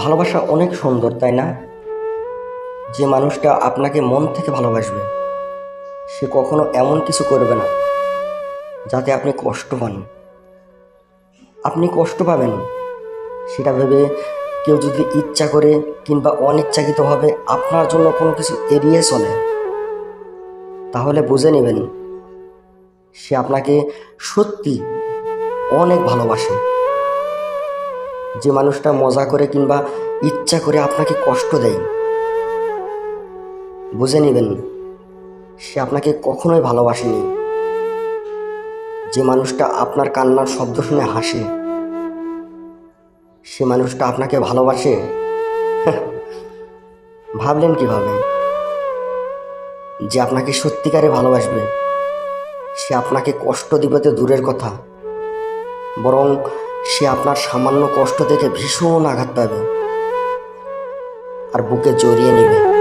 ভালোবাসা অনেক সুন্দর, তাই না? যে মানুষটা আপনাকে মন থেকে ভালোবাসবে, সে কখনো এমন কিছু করবে না যাতে আপনি কষ্ট পান। আপনি কষ্ট পাবেন, সেটা ভেবে কেউ যদি ইচ্ছা করে কিংবা অনিচ্ছাকৃতভাবে আপনার জন্য কোনো কিছু এড়িয়ে চলে, তাহলে বুঝে নেবেন, সে আপনাকে সত্যি অনেক ভালোবাসে। যে মানুষটা মজা করে কিংবা ইচ্ছা করে আপনাকে কষ্ট দেয়, বুঝে নেবেন সে আপনাকে কখনোই ভালোবাসেনি। যে মানুষটা আপনার কান্নার শব্দ শুনে হাসে, সে মানুষটা আপনাকে ভালোবাসে? ভাবলেন কীভাবে? যে আপনাকে সত্যিকারে ভালোবাসবে, সে আপনাকে কষ্ট দিবে তো দূরের কথা। বরং সে আপনার সামান্য কষ্ট দেখে ভীষণ আঘাত পাবে। আর বুকে জড়িয়ে নেবে।